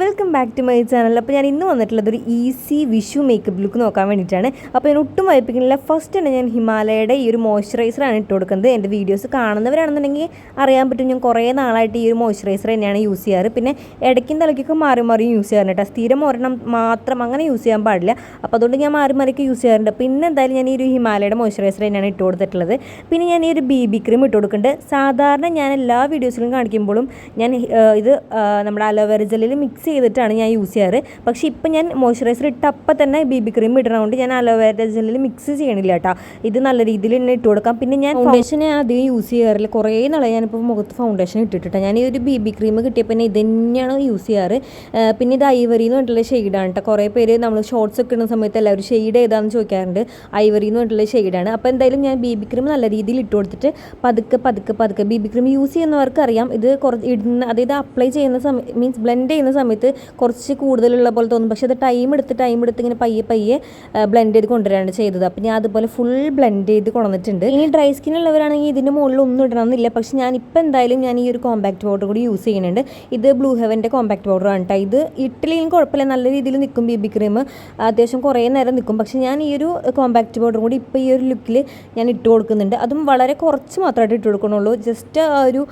Welcome back to my channel അപ്പോൾ ഞാൻ ഇന്ന് വന്നിട്ടുള്ളത് ഒരു ഈസി വിഷു മേക്കപ്പ് ലുക്ക് നോക്കാൻ വേണ്ടിയിട്ടാണ്. അപ്പോൾ ഞാൻ ഒട്ടും വായിപ്പിക്കുന്നില്ല. ഫസ്റ്റ് തന്നെ ഞാൻ ഹിമാലയയുടെ ഈ ഒരു മോയ്സ്ചറൈസറാണ് ഇട്ട് കൊടുക്കുന്നത് എന്റെ വീഡിയോസ് കാണുന്നവരാണെന്നുണ്ടെങ്കിൽ അറിയാൻ പറ്റും. ഞാൻ കുറേ നാളായിട്ട് ഈ ഒരു മോയ്സ്ചറൈസർ തന്നെയാണ് യൂസ് ചെയ്യാറ്. പിന്നെ ഇടയ്ക്കും തലയ്ക്കൊക്കെ മാറി മാറി യൂസ് ചെയ്യാറുണ്ട് കേട്ടോ. സ്ഥിരം ഒരെണ്ണം മാത്രം അങ്ങനെ യൂസ് ചെയ്യാൻ പാടില്ല. അപ്പോൾ അതുകൊണ്ട് ഞാൻ മാറി മാറിയൊക്കെ യൂസ് ചെയ്യാറുണ്ട്. പിന്നെ എന്തായാലും ഞാൻ ഈ ഒരു ഹിമാലയയുടെ മോയ്സ്ചറൈസർ തന്നെയാണ് ഇട്ട് കൊടുത്തിട്ടുള്ളത് പിന്നെ ഞാൻ ഈ ഒരു ബി ബി ക്രീം ഇട്ട് കൊടുക്കുന്നുണ്ട് സാധാരണ ഞാൻ എല്ലാ വീഡിയോസിലും കാണിക്കുമ്പോഴും ഞാൻ ഇത് നമ്മുടെ അലോവേര ജെല്ലിൽ മിക്സ് ചെയ്തിട്ടാണ് ഞാൻ യൂസ് ചെയ്യാറ്. പക്ഷേ ഇപ്പം ഞാൻ മോയ്സ്ചറൈസർ ഇട്ട അപ്പം തന്നെ ബി ബി ക്രീം ഇടണതുകൊണ്ട് ഞാൻ അലോവേര ജെല്ലിൽ മിക്സ് ചെയ്യണില്ല കേട്ടോ. ഇത് നല്ല രീതിയിൽ തന്നെ ഇട്ട് കൊടുക്കാം. പിന്നെ ഞാൻ ഫൗണ്ടേഷൻ ഞാൻ അധികം യൂസ് ചെയ്യാറില്ല. കുറേ നാളെ ഞാനിപ്പോൾ മുഖത്ത് ഫൗണ്ടേഷൻ ഇട്ടിട്ടാണ് ഞാൻ ഈ ഒരു ബി ബി ക്രീം കിട്ടിയപ്പോൾ പിന്നെ ഇത് തന്നെയാണ് യൂസ് ചെയ്യാറ്. പിന്നെ ഇത് ഐവറി എന്ന് പറഞ്ഞിട്ടുള്ള ഷെയ്ഡാണ് കേട്ടോ. കുറേ പേര് നമ്മൾ ഷോർട്സ് ഒക്കെ ഇടുന്ന സമയത്ത് എല്ലാവരും ഷെയ്ഡ് ഏതാണെന്ന് ചോദിക്കാറുണ്ട്. ഐവറി എന്ന് പറഞ്ഞിട്ടുള്ള ഷെയ്ഡാണ് അപ്പോൾ എന്തായാലും ഞാൻ ബി ബി ക്രീം നല്ല രീതിയിൽ ഇട്ട് കൊടുത്തിട്ട് പതുക്കെ പതുക്കെ പതുക്കെ ബി ബി ക്രീം യൂസ് ചെയ്യുന്നവർക്ക് അറിയാം ഇത് കുറച്ച് ഇടുന്ന അതായത് അപ്ലൈ ചെയ്യുന്ന സമയം മീൻസ് ബ്ലെൻഡ് ചെയ്യുന്ന സമയത്ത് കുറച്ച് കൂടുതലുള്ള പോലെ തോന്നും. പക്ഷേ അത് ടൈം എടുത്ത് ടൈം എടുത്ത് ഇങ്ങനെ പയ്യെ പയ്യെ ബ്ലെൻഡ് ചെയ്ത് കൊണ്ടുവരാണ് ചെയ്തത്. അപ്പോൾ ഞാൻ അതുപോലെ ഫുൾ ബ്ലെൻഡ് ചെയ്ത് കൊണ്ടുവന്നിട്ടുണ്ട്. ഇനി ഡ്രൈ സ്കിൻ ഉള്ളവരാണെങ്കിൽ ഇതിന്റെ മുകളിൽ ഒന്നും ഇടണമെന്നില്ല. പക്ഷേ ഞാൻ ഇപ്പോൾ എന്തായാലും ഞാൻ ഈ ഒരു കോമ്പാക്ട് പൗഡർ കൂടി യൂസ് ചെയ്യുന്നുണ്ട്. ഇത് ബ്ലൂ ഹെവന്റെ കോമ്പാക്ട് പൗഡർ ആണ് കേട്ടോ ഇത് ഇട്ടിലെങ്കിലും കുഴപ്പമില്ല. നല്ല രീതിയിൽ നിൽക്കും ബി ബി ക്രീം അത്യാവശ്യം കുറേ നേരം നിൽക്കും. പക്ഷേ ഞാൻ ഈ ഒരു കോമ്പാക്ട് പൗഡർ കൂടി ഇപ്പോൾ ഈ ഒരു ലുക്കിൽ ഞാൻ ഇട്ട് കൊടുക്കുന്നുണ്ട്. അതും വളരെ കുറച്ച് മാത്രമായിട്ട് ഇട്ട് കൊടുക്കണുള്ളൂ ജസ്റ്റ് ഒരു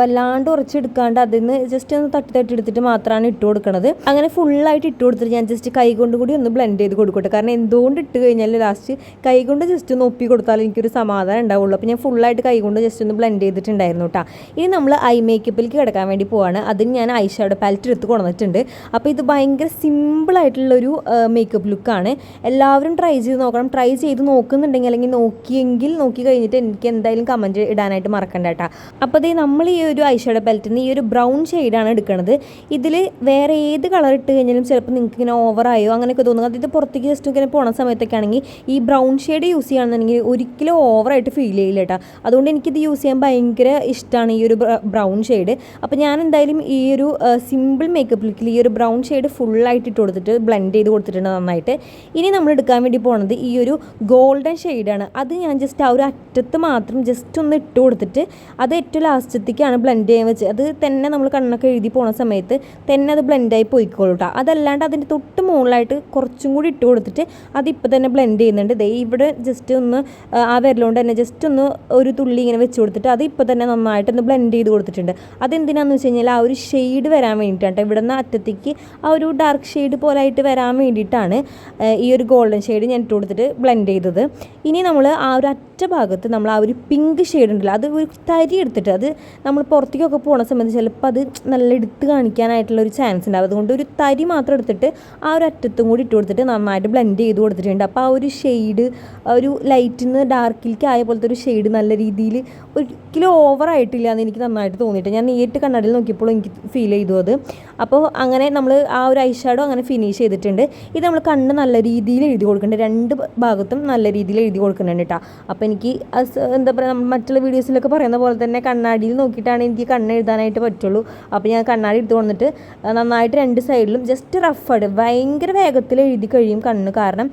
വല്ലാണ്ട് ഉറച്ചെടുക്കാണ്ട് അതിൽ നിന്ന് ജസ്റ്റ് ഒന്ന് തട്ടി തട്ടി എടുത്തിട്ട് മാത്രമാണ് ഇട്ട് കൊടുക്കണത്. അങ്ങനെ ഫുള്ളായിട്ട് ഇട്ട് കൊടുത്തിട്ട് ഞാൻ ജസ്റ്റ് കൈ കൊണ്ട് കൂടി ഒന്ന് ബ്ലെൻഡ് ചെയ്ത് കൊടുക്കട്ടെ. കാരണം എന്തുകൊണ്ട് ഇട്ട് കഴിഞ്ഞാൽ ലാസ്റ്റ് കൈ കൊണ്ട് ജസ്റ്റ് ഒന്ന് ഒപ്പി കൊടുത്താൽ എനിക്കൊരു സമാധാനം ഉണ്ടാവുള്ളൂ. അപ്പോൾ ഞാൻ ഫുള്ളായിട്ട് കൈ കൊണ്ട് ജസ്റ്റ് ഒന്ന് ബ്ലെൻഡ് ചെയ്തിട്ടുണ്ടായിരുന്നു കേട്ടോ ഇനി നമ്മൾ ഐ മേക്കപ്പിലേക്ക് കിടക്കാൻ വേണ്ടി പോവാണ്. അതിന് ഞാൻ ഐ പാലറ്റ് എടുത്ത് കൊണ്ടുവന്നിട്ടുണ്ട്. അപ്പോൾ ഇത് ഭയങ്കര സിമ്പിളായിട്ടുള്ളൊരു മേക്കപ്പ് ലുക്കാണ് എല്ലാവരും ട്രൈ ചെയ്ത് നോക്കണം. ട്രൈ ചെയ്ത് നോക്കുന്നുണ്ടെങ്കിൽ അല്ലെങ്കിൽ നോക്കിയെങ്കിൽ നോക്കി കഴിഞ്ഞിട്ട് എനിക്ക് എന്തായാലും കമന്റ് ഇടാനായിട്ട് മറക്കണ്ട കേട്ടോ അപ്പോൾ അതേ നമ്മൾ ഈ ഒരു ഐ ഷാഡോ പാലറ്റിൽ നിന്ന് ഈ ഒരു ബ്രൗൺ ഷെയ്ഡാണ് എടുക്കുന്നത് ഇതിൽ വേറെ ഏത് കളർ ഇട്ട് കഴിഞ്ഞാലും ചിലപ്പോൾ നിങ്ങൾക്ക് ഇങ്ങനെ ഓവറായോ അങ്ങനെയൊക്കെ തോന്നും. അതായത് പുറത്തേക്ക് ജസ്റ്റ് ഇങ്ങനെ പോണ സമയത്തൊക്കെ ആണെങ്കിൽ ഈ ബ്രൗൺ ഷെയ്ഡ് യൂസ് ചെയ്യുകയാണെന്നുണ്ടെങ്കിൽ ഒരിക്കലും ഓവറായിട്ട് ഫീൽ ചെയ്യില്ല കേട്ടോ അതുകൊണ്ട് എനിക്കിത് യൂസ് ചെയ്യാൻ ഭയങ്കര ഇഷ്ടമാണ് ഈ ഒരു ബ്രൗൺ ഷെയ്ഡ് അപ്പോൾ ഞാൻ എന്തായാലും ഈ ഒരു സിമ്പിൾ മേക്കപ്പ് ലുക്കിൽ ഈ ഒരു ബ്രൗൺ ഷെയ്ഡ് ഫുള്ളായിട്ട് ഇട്ട് കൊടുത്തിട്ട് ബ്ലെൻഡ് ചെയ്ത് കൊടുത്തിട്ടുണ്ട് നന്നായിട്ട്. ഇനി നമ്മൾ എടുക്കാൻ വേണ്ടി പോണത് ഈ ഒരു ഗോൾഡൻ ഷെയ്ഡാണ് അത് ഞാൻ ജസ്റ്റ് ആ ഒരു അറ്റത്ത് മാത്രം ജസ്റ്റ് ഒന്ന് ഇട്ട് കൊടുത്തിട്ട് അത് ഏറ്റവും ലാസ്റ്റത്തേക്കാണ് ബ്ലെൻഡ് ചെയ്യാൻ വെച്ചത് അത് തന്നെ നമ്മൾ കണ്ണൊക്കെ എഴുതി പോണ സമയത്ത് തന്നെ അത് ബ്ലെൻഡായി പോയിക്കോളൂ കേട്ടോ അതല്ലാണ്ട് അതിന്റെ തൊട്ട് മുകളിലായിട്ട് കുറച്ചും കൂടി ഇട്ട് കൊടുത്തിട്ട് അതിപ്പോൾ തന്നെ ബ്ലെൻഡ് ചെയ്യുന്നുണ്ട്. ദേ ഇവിടെ ജസ്റ്റ് ഒന്ന് ആ, വിരലുകൊണ്ട് തന്നെ ജസ്റ്റ് ഒന്ന് ഒരു തുള്ളി ഇങ്ങനെ വെച്ച് കൊടുത്തിട്ട് അത് ഇപ്പോൾ തന്നെ നന്നായിട്ട് ഒന്ന് ബ്ലെൻഡ് ചെയ്ത് കൊടുത്തിട്ടുണ്ട്. അതെന്തിനാണെന്ന് വെച്ച് കഴിഞ്ഞാൽ ആ ഒരു ഷെയ്ഡ് വരാൻ വേണ്ടിയിട്ടാണ് ഇവിടെ നിന്ന് അറ്റത്തേക്ക് ആ ഒരു ഡാർക്ക് ഷെയ്ഡ് പോലായിട്ട് വരാൻ വേണ്ടിയിട്ടാണ് ഈ ഒരു ഗോൾഡൻ ഷെയ്ഡ് ഞാൻ ഇട്ട് കൊടുത്തിട്ട് ബ്ലെൻഡ് ചെയ്തത്. ഇനി നമ്മൾ ആ ഒരു അറ്റ ഭാഗത്ത് നമ്മൾ ആ ഒരു പിങ്ക് ഷെയ്ഡ് ഉണ്ടല്ലോ അത് ഒരു തരി എടുത്തിട്ട് അത് നമ്മൾ പുറത്തേക്കൊക്കെ പോണ സമയത്ത് ചിലപ്പോൾ അത് നല്ല എടുത്ത് കാണിക്കാനായിട്ടുള്ള ഒരു ചാൻസ് ഉണ്ടാവും അതുകൊണ്ട് ഒരു തരി മാത്രം എടുത്തിട്ട് ആ ഒരു അറ്റത്തും കൂടി ഇട്ട് കൊടുത്തിട്ട് നന്നായിട്ട് ബ്ലെൻഡ് ചെയ്ത് കൊടുത്തിട്ടുണ്ട്. അപ്പോൾ ആ ഒരു ഷെയ്ഡ് ഒരു ലൈറ്റിൽ നിന്ന് ഡാർക്കിലേക്ക് ആയ പോലത്തെ ഒരു ഷെയ്ഡ് നല്ല രീതിയിൽ ഒരിക്കലും ഓവറായിട്ടില്ല എന്ന് എനിക്ക് നന്നായിട്ട് തോന്നിയിട്ട് ഞാൻ നേരിട്ട് കണ്ണാടിയിൽ നോക്കിയപ്പോൾ എനിക്ക് ഫീൽ ചെയ്തു അത്. അപ്പോൾ അങ്ങനെ നമ്മൾ ആ ഒരു ഐ ഷാഡോ അങ്ങനെ ഫിനിഷ് ചെയ്തിട്ടുണ്ട്. ഇത് നമ്മൾ കണ്ണ് നല്ല രീതിയിൽ എഴുതി കൊടുക്കുന്നുണ്ട് രണ്ട് ഭാഗത്തും നല്ല രീതിയിൽ എഴുതി കൊടുക്കുന്നുണ്ട് കേട്ടോ അപ്പോൾ എനിക്ക് എന്താ പറയുക നമ്മൾ മറ്റുള്ള വീഡിയോസിലൊക്കെ പറയുന്ന പോലെ തന്നെ കണ്ണാടിയിൽ നോക്കിയിട്ടാണ് എനിക്ക് കണ്ണ് എഴുതാനായിട്ട് പറ്റുള്ളൂ. അപ്പോൾ ഞാൻ കണ്ണാടി എടുത്ത് കൊണ്ടിട്ട് നന്നായിട്ട് രണ്ട് സൈഡിലും ജസ്റ്റ് റഫായിട്ട് ഭയങ്കര വേഗത്തിൽ എഴുതി കഴിയും കണ്ണ്. കാരണം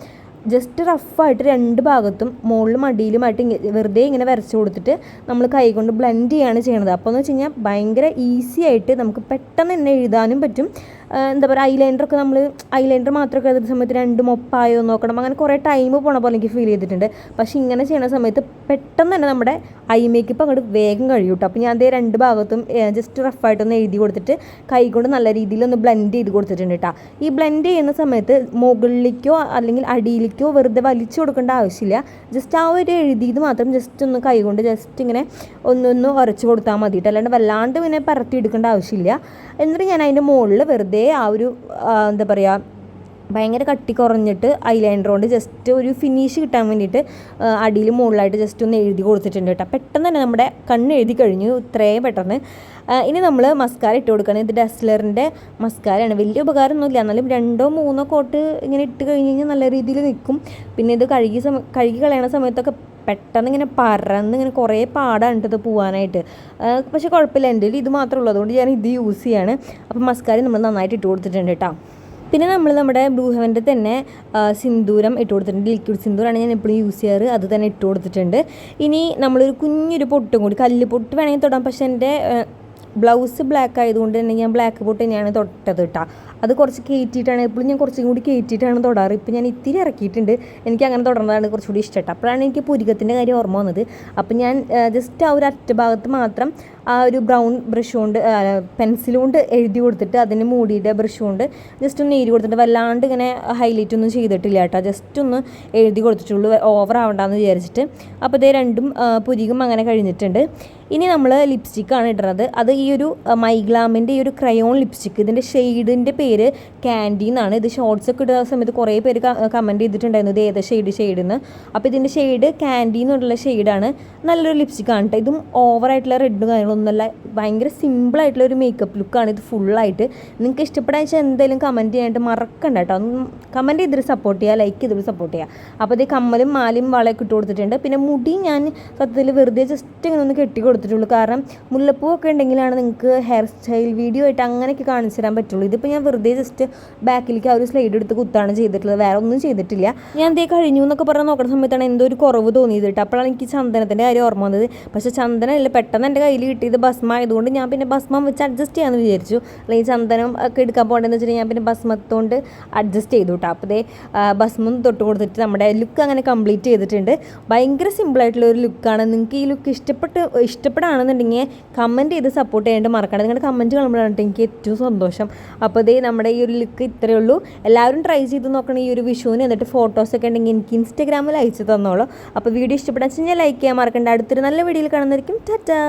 ജസ്റ്റ് റഫായിട്ട് രണ്ട് ഭാഗത്തും മുകളിലും അടിയിലുമായിട്ട് വെറുതെ ഇങ്ങനെ വരച്ച് കൊടുത്തിട്ട് നമ്മൾ കൈ കൊണ്ട് ബ്ലെൻഡ് ചെയ്യാണ് ചെയ്യണത്. അപ്പോൾ എന്ന് വെച്ച് കഴിഞ്ഞാൽ ഭയങ്കര ഈസി ആയിട്ട് നമുക്ക് പെട്ടെന്ന് തന്നെ എഴുതാനും പറ്റും. എന്താ പറയുക ഐലൈനറൊക്കെ നമ്മൾ ഐലൈനർ മാത്രമൊക്കെ എഴുതുന്ന സമയത്ത് രണ്ട് മൊപ്പായോ നോക്കണം. അങ്ങനെ കുറേ ടൈം പോണ പോലെ എനിക്ക് ഫീൽ ചെയ്തിട്ടുണ്ട്. പക്ഷേ ഇങ്ങനെ ചെയ്യുന്ന സമയത്ത് പെട്ടെന്ന് തന്നെ നമ്മുടെ ഐ മേക്കപ്പ് അങ്ങോട്ട് വേഗം കഴിയും കേട്ടോ അപ്പോൾ ഞാൻ അതേ രണ്ട് ഭാഗത്തും ജസ്റ്റ് റഫായിട്ടൊന്ന് എഴുതി കൊടുത്തിട്ട് കൈ കൊണ്ട് നല്ല രീതിയിൽ ഒന്ന് ബ്ലെൻഡ് ചെയ്ത് കൊടുത്തിട്ടുണ്ട് കേട്ടോ ഈ ബ്ലെൻഡ് ചെയ്യുന്ന സമയത്ത് മുകളിലേക്കോ അല്ലെങ്കിൽ അടിയിലേക്കോ വെറുതെ വലിച്ചു കൊടുക്കേണ്ട ആവശ്യമില്ല. ജസ്റ്റ് ആ ഒരു എഴുതിയത് മാത്രം ജസ്റ്റ് ഒന്ന് കൈ കൊണ്ട് ജസ്റ്റ് ഇങ്ങനെ ഒന്നൊന്ന് ഉരച്ച് കൊടുത്താൽ മതി കേട്ടോ അല്ലാണ്ട് വല്ലാണ്ട് പിന്നെ പരത്തി എടുക്കേണ്ട ആവശ്യമില്ല. എന്നിട്ട് ഞാൻ അതിന്റെ മുകളിൽ വെറുതെ ആ ഒരു എന്താ പറയുക ഭയങ്കര കട്ടി കുറഞ്ഞിട്ട് ഐലൈനർ കൊണ്ട് ജസ്റ്റ് ഒരു ഫിനിഷ് കിട്ടാൻ വേണ്ടിയിട്ട് അടിയിൽ മുകളിലായിട്ട് ജസ്റ്റ് ഒന്ന് എഴുതി കൊടുത്തിട്ടുണ്ട് കേട്ടോ. പെട്ടെന്ന് തന്നെ നമ്മുടെ കണ്ണ് എഴുതി കഴിഞ്ഞു ഇത്രയും പെട്ടെന്ന്. ഇനി നമ്മൾ മസ്കാര ഇട്ട് കൊടുക്കണം ഇത് ഡസ്ലറിന്റെ മസ്കാരയാണ് വലിയ ഉപകാരമൊന്നുമില്ല. എന്നാലും രണ്ടോ മൂന്നോ കോട്ട് ഇങ്ങനെ ഇട്ട് കഴിഞ്ഞ് കഴിഞ്ഞാൽ നല്ല രീതിയിൽ നിൽക്കും. പിന്നെ ഇത് കഴുകി സമ കഴുകി കളയണ സമയത്തൊക്കെ പെട്ടെന്ന് ഇങ്ങനെ പറന്ന് ഇങ്ങനെ കുറേ പാടാണ് ഇത് പോകാനായിട്ട് പക്ഷേ കുഴപ്പമില്ല. എന്റെ ഇത് മാത്രമേ ഉള്ളൂ. അതുകൊണ്ട് ഞാൻ ഇത് യൂസ് ചെയ്യാണ്. അപ്പോൾ മസ്കാരി നമ്മൾ നന്നായിട്ട് ഇട്ട് കൊടുത്തിട്ടുണ്ട് കേട്ടോ പിന്നെ നമ്മൾ നമ്മുടെ ബ്ലൂ ഹെവന്റെ തന്നെ സിന്ദൂരം ഇട്ട് കൊടുത്തിട്ടുണ്ട്. ലിക്വിഡ് സിന്ദൂരാണ് ഞാൻ എപ്പോഴും യൂസ് ചെയ്യാറ്. അത് തന്നെ ഇട്ട് കൊടുത്തിട്ടുണ്ട്. ഇനി നമ്മളൊരു കുഞ്ഞൊരു പൊട്ടും കൂടി കല്ല് പൊട്ട് വേണമെങ്കിൽ തൊടാം. പക്ഷേ എന്റെ ബ്ലൗസ് ബ്ലാക്ക് ആയതുകൊണ്ട് തന്നെ ഞാൻ ബ്ലാക്ക് പൊട്ട് തന്നെയാണ് തൊട്ടത് കേട്ടോ അത് കുറച്ച് കയറ്റിയിട്ടാണ്. എപ്പോഴും ഞാൻ കുറച്ചും കൂടി കയറ്റിയിട്ടാണ് തൊടാറ്. ഇപ്പം ഞാൻ ഇത്തിരി ഇറക്കിയിട്ടുണ്ട്. എനിക്ക് അങ്ങനെ തുടർന്നതാണ് കുറച്ചുകൂടി ഇഷ്ടപ്പെട്ടത് അപ്പോഴാണ് എനിക്ക് പുരികത്തിന്റെ കാര്യം ഓർമ്മ വന്നത്. അപ്പം ഞാൻ ജസ്റ്റ് ആ ഒരു അറ്റ ഭാഗത്ത് മാത്രം ആ ഒരു ബ്രൗൺ ബ്രഷ് കൊണ്ട് പെൻസിൽ കൊണ്ട് എഴുതി കൊടുത്തിട്ട് അതിന് മൂടിയുടെ ബ്രഷ് കൊണ്ട് ജസ്റ്റ് ഒന്ന് എഴുതി കൊടുത്തിട്ട് വല്ലാണ്ട് ഇങ്ങനെ ഹൈലൈറ്റ് ഒന്നും ചെയ്തിട്ടില്ല കേട്ടോ. ജസ്റ്റ് ഒന്ന് എഴുതി കൊടുത്തിട്ടുള്ളൂ. ഓവർ ആവണ്ടെന്ന് വിചാരിച്ചിട്ട്. അപ്പോൾ ഇതേ രണ്ടും പുരികും അങ്ങനെ കഴിഞ്ഞിട്ടുണ്ട്. ഇനി നമ്മൾ ലിപ്സ്റ്റിക്കാണ് ഇടുന്നത് അത് ഈ ഒരു മൈഗ്ലാമിന്റെ ഈ ഒരു ക്രയോൺ ലിപ്സ്റ്റിക്ക് ഇതിന്റെ ഷെയ്ഡിന്റെ ക്യാൻഡി എന്നാണ്. ഇത് ഷോർട്സ് ഒക്കെ ഇടുന്ന സമയത്ത് കുറേ പേര് കമന്റ് ചെയ്തിട്ടുണ്ടായിരുന്നു. ഇത് ഏതാ ഷെയ്ഡ് ഷെയ്ഡ് എന്ന്. അപ്പോൾ ഇതിന്റെ ഷെയ്ഡ് ക്യാൻഡി എന്നുള്ള ഷെയ്ഡാണ് നല്ലൊരു ലിപ്സ്റ്റിക്കാണ് കേട്ടോ ഇതും ഓവറായിട്ടുള്ള റെഡും കാര്യങ്ങളൊന്നുമല്ല ഭയങ്കര സിമ്പിളായിട്ടുള്ള ഒരു മേക്കപ്പ് ലുക്കാണ് ഇത് ഫുള്ളായിട്ട് നിങ്ങൾക്ക് ഇഷ്ടപ്പെടാൻ വെച്ചാൽ എന്തായാലും കമന്റ് ചെയ്യാനായിട്ട് മറക്കണ്ട കേട്ടോ കമന്റ് ചെയ്തിട്ട് സപ്പോർട്ട് ചെയ്യുക ലൈക്ക് ചെയ്തിട്ട് സപ്പോർട്ട് ചെയ്യുക അപ്പോൾ ഇത് കമ്മലും മാലയും വളയൊക്കെ ഇട്ട് കൊടുത്തിട്ടുണ്ട്. പിന്നെ മുടി ഞാൻ സത്യത്തിൽ വെറുതെ ജസ്റ്റ് ഇങ്ങനെ ഒന്ന് കെട്ടി കൊടുത്തിട്ടുള്ളൂ. കാരണം മുല്ലപ്പൂ ഒക്കെ ഉണ്ടെങ്കിലാണ് നിങ്ങൾക്ക് ഹെയർ സ്റ്റൈൽ വീഡിയോ ആയിട്ട് അങ്ങനെയൊക്കെ കാണിച്ചു തരാൻ പറ്റുള്ളൂ. ഇതിപ്പോൾ ഞാൻ വെറുതെ ജസ്റ്റ് ബാക്കിലേക്ക് ആ ഒരു സ്ലൈഡ് എടുത്ത് കുത്താണ് ചെയ്തിട്ടുള്ളത്. വേറെ ഒന്നും ചെയ്തിട്ടില്ല. ഞാൻ എന്തേ കഴിഞ്ഞു എന്നൊക്കെ പറഞ്ഞ് നോക്കുന്ന സമയത്താണ് എന്തോ ഒരു കുറവ് തോന്നിയത് കേട്ടോ അപ്പോഴാണ് എനിക്ക് ചന്ദനത്തിന്റെ കാര്യം ഓർമ്മ വന്നത്. പക്ഷേ ചന്ദനമല്ല പെട്ടെന്ന് എന്റെ കയ്യിൽ കിട്ടിയത് ഭസ്മ ആയതുകൊണ്ട് ഞാൻ പിന്നെ ഭസ്മം വെച്ച് അഡ്ജസ്റ്റ് ചെയ്യാമെന്ന് വിചാരിച്ചു. അല്ലെങ്കിൽ ചന്ദനം ഒക്കെ എടുക്കാൻ പോകേണ്ടതെന്ന് വെച്ചിട്ടുണ്ടെങ്കിൽ ഞാൻ പിന്നെ ഭസ്മത്തോണ്ട് അഡ്ജസ്റ്റ് ചെയ്തു കേട്ടോ അപ്പോൾ ആ, ഭസ്മം തൊട്ട് കൊടുത്തിട്ട് നമ്മുടെ ലുക്ക് അങ്ങനെ കംപ്ലീറ്റ് ചെയ്തിട്ടുണ്ട്. ഭയങ്കര സിമ്പിളായിട്ടുള്ള ഒരു ലുക്കാണ് നിങ്ങൾക്ക് ഈ ലുക്ക് ഇഷ്ടപ്പെട്ട് ഇഷ്ടപ്പെടുകയാണെന്നുണ്ടെങ്കിൽ കമന്റ് ചെയ്ത് സപ്പോർട്ട് ചെയ്യാണ്ട് മറക്കണം നിങ്ങളുടെ കമന്റ് കാണുമ്പോഴാണ് എനിക്ക് ഏറ്റവും സന്തോഷം. അപ്പോൾ ദേ നമ്മുടെ ഈ ഒരു ലുക്ക് ഇത്രയേ ഉള്ളൂ. എല്ലാവരും ട്രൈ ചെയ്ത് നോക്കണം ഈ ഒരു വിഷുവിന്. എന്നിട്ട് ഫോട്ടോസൊക്കെ ഉണ്ടെങ്കിൽ എനിക്ക് ഇൻസ്റ്റാഗ്രാമിൽ അയച്ചു തന്നോളൂ. അപ്പോൾ വീഡിയോ ഇഷ്ടപ്പെടാൻ വെച്ച് ലൈക്ക് ചെയ്യാൻ മറക്കണ്ട. അടുത്തൊരു നല്ല വീഡിയോയിൽ കാണുന്നതായിരിക്കും. ടാറ്റാ